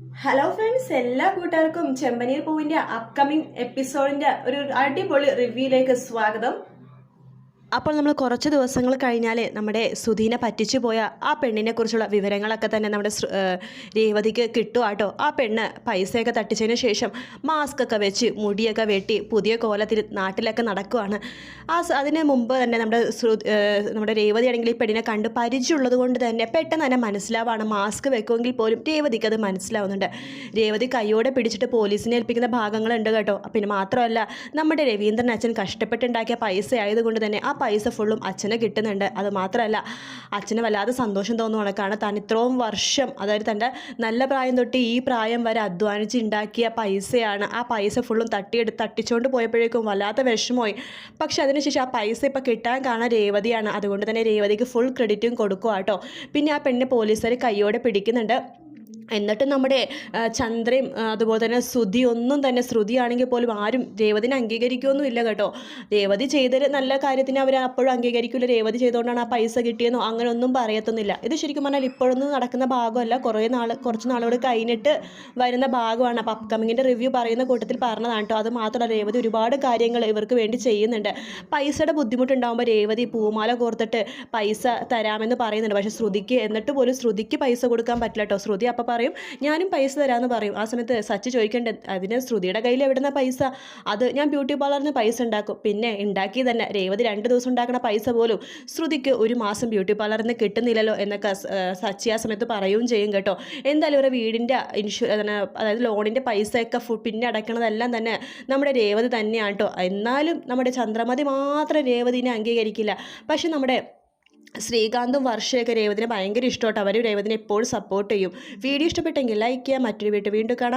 Hello friends എല്ലാ കൂട്ടുകാർക്കും ചെമ്പനീർ പൂവിന്റെ അപ്കമിംഗ് എപ്പിസോഡിന്റെ ഒരു അടിപൊളി റിവ്യൂയിലേക്ക് സ്വാഗതം. അപ്പോൾ നമ്മൾ കുറച്ച് ദിവസങ്ങൾ കഴിഞ്ഞാൽ നമ്മുടെ സുധീനെ പറ്റിച്ചു പോയ ആ പെണ്ണിനെ കുറിച്ചുള്ള വിവരങ്ങളൊക്കെ തന്നെ നമ്മുടെ രേവതിക്ക് കിട്ടും കേട്ടോ ആ പെണ്ണ് പൈസയൊക്കെ തട്ടിച്ചതിന് ശേഷം മാസ്ക് ഒക്കെ വെച്ച് മുടിയൊക്കെ വെട്ടി പുതിയ കോലത്തിൽ നാട്ടിലൊക്കെ നടക്കുവാണ്. ആ അതിന് മുമ്പ് തന്നെ നമ്മുടെ നമ്മുടെ രേവതി ആണെങ്കിൽ ഈ പെണ്ണിനെ കണ്ട് പരിചയമുള്ളത് കൊണ്ട് തന്നെ പെട്ടെന്ന് തന്നെ മനസ്സിലാവാണ് മാസ്ക് വെക്കുമെങ്കിൽ പോലും രേവതിക്ക് അത് മനസ്സിലാവുന്നുണ്ട്. രേവതി കൈയോടെ പിടിച്ചിട്ട് പോലീസിനെ ഏൽപ്പിക്കുന്ന ഭാഗങ്ങളുണ്ട് കേട്ടോ. പിന്നെ മാത്രമല്ല നമ്മുടെ രവീന്ദ്രൻ അച്ഛൻ കഷ്ടപ്പെട്ടുണ്ടാക്കിയ പൈസ ആയതുകൊണ്ട് തന്നെ ആ പൈസ ഫുള്ളും അച്ഛന് കിട്ടുന്നുണ്ട്. അത് മാത്രമല്ല അച്ഛന് വല്ലാതെ സന്തോഷം തോന്നുവാണ് കാരണം താൻ ഇത്രയും വർഷം അതായത് തന്റെ നല്ല പ്രായം തൊട്ട് ഈ പ്രായം വരെ അധ്വാനിച്ച് ഉണ്ടാക്കിയ പൈസയാണ്. ആ പൈസ ഫുള്ളും തട്ടിയെടുത്ത് തട്ടിച്ചുകൊണ്ട് പോയപ്പോഴേക്കും വല്ലാത്ത വിഷമമായി. പക്ഷെ അതിനുശേഷം ആ പൈസ ഇപ്പോൾ കിട്ടാൻ കാണാൻ രേവതിയാണ്. അതുകൊണ്ട് തന്നെ രേവതിക്ക് ഫുൾ ക്രെഡിറ്റും കൊടുക്കുക കേട്ടോ പിന്നെ ആ പെണ്ണിനെ പോലീസുകാർ കൈയോടെ പിടിക്കുന്നുണ്ട്. എന്നിട്ട് നമ്മുടെ ചന്ദ്രയും അതുപോലെ തന്നെ ശ്രുതി ഒന്നും തന്നെ ശ്രുതിയാണെങ്കിൽ പോലും ആരും രേവതിനെ അംഗീകരിക്കുകയൊന്നും ഇല്ല കേട്ടോ. രേവതി ചെയ്തൊരു നല്ല കാര്യത്തിന് അവർ അപ്പോഴും അംഗീകരിക്കില്ല രേവതി ചെയ്തുകൊണ്ടാണ് ആ പൈസ കിട്ടിയെന്നോ അങ്ങനെ ഒന്നും പറയത്തൊന്നുമില്ല. ഇത് ശരിക്കും പറഞ്ഞാൽ ഇപ്പോഴൊന്നും നടക്കുന്ന ഭാഗമല്ല. കുറേ നാൾ കുറച്ച് നാളുകൾ കഴിഞ്ഞിട്ട് വരുന്ന ഭാഗമാണ്. അപ്പോൾ അപ്കമിങ്ങിന്റെ റിവ്യൂ പറയുന്ന കൂട്ടത്തിൽ പറഞ്ഞതാണ് കേട്ടോ. അത് മാത്രമല്ല രേവതി ഒരുപാട് കാര്യങ്ങൾ ഇവർക്ക് വേണ്ടി ചെയ്യുന്നുണ്ട്. പൈസയുടെ ബുദ്ധിമുട്ടുണ്ടാകുമ്പോൾ രേവതി പൂമാല കോർത്തിട്ട് പൈസ തരാമെന്ന് പറയുന്നുണ്ട്. പക്ഷേ ശ്രുതിക്ക് എന്നിട്ട് പോലും ശ്രുതിക്ക് പൈസ കൊടുക്കാൻ പറ്റില്ല കേട്ടോ. ശ്രുതി അപ്പം പറയും. ഞാനും പൈസ തരാമെന്ന് പറയും. ആ സമയത്ത് സച്ച് ചോദിക്കേണ്ട അതിന് ശ്രുതിയുടെ കയ്യിൽ എവിടുന്ന പൈസ? അത് ഞാൻ ബ്യൂട്ടി പാർലറിൽ നിന്ന് പൈസ ഉണ്ടാക്കും. പിന്നെ ഉണ്ടാക്കി തന്നെ രേവതി രണ്ട് ദിവസം ഉണ്ടാക്കുന്ന പൈസ പോലും ശ്രുതിക്ക് ഒരു മാസം ബ്യൂട്ടി പാർലറിൽ നിന്ന് കിട്ടുന്നില്ലല്ലോ എന്നൊക്കെ സച്ചി ആ സമയത്ത് പറയുകയും ചെയ്യും കേട്ടോ. എന്തായാലും ഇവരുടെ വീടിന്റെ ഇൻഷു അതായത് ലോണിന്റെ പൈസയൊക്കെ പിന്നെ അടയ്ക്കണതെല്ലാം തന്നെ നമ്മുടെ രേവതി തന്നെയാണ് കേട്ടോ. എന്നാലും നമ്മുടെ ചന്ദ്രമതി മാത്രം രേവതിനെ അംഗീകരിക്കില്ല. പക്ഷെ നമ്മുടെ ശ്രീകാന്തും വർഷയൊക്കെ രേവതിനെ ഭയങ്കര ഇഷ്ടമായിട്ട് അവർ രേവതിനെ എപ്പോഴും സപ്പോർട്ട് ചെയ്യും. വീഡിയോ ഇഷ്ടപ്പെട്ടെങ്കിൽ ലൈക്ക് ചെയ്യുക. മറ്റൊരു വീട്ടിൽ വീണ്ടും കാണാം.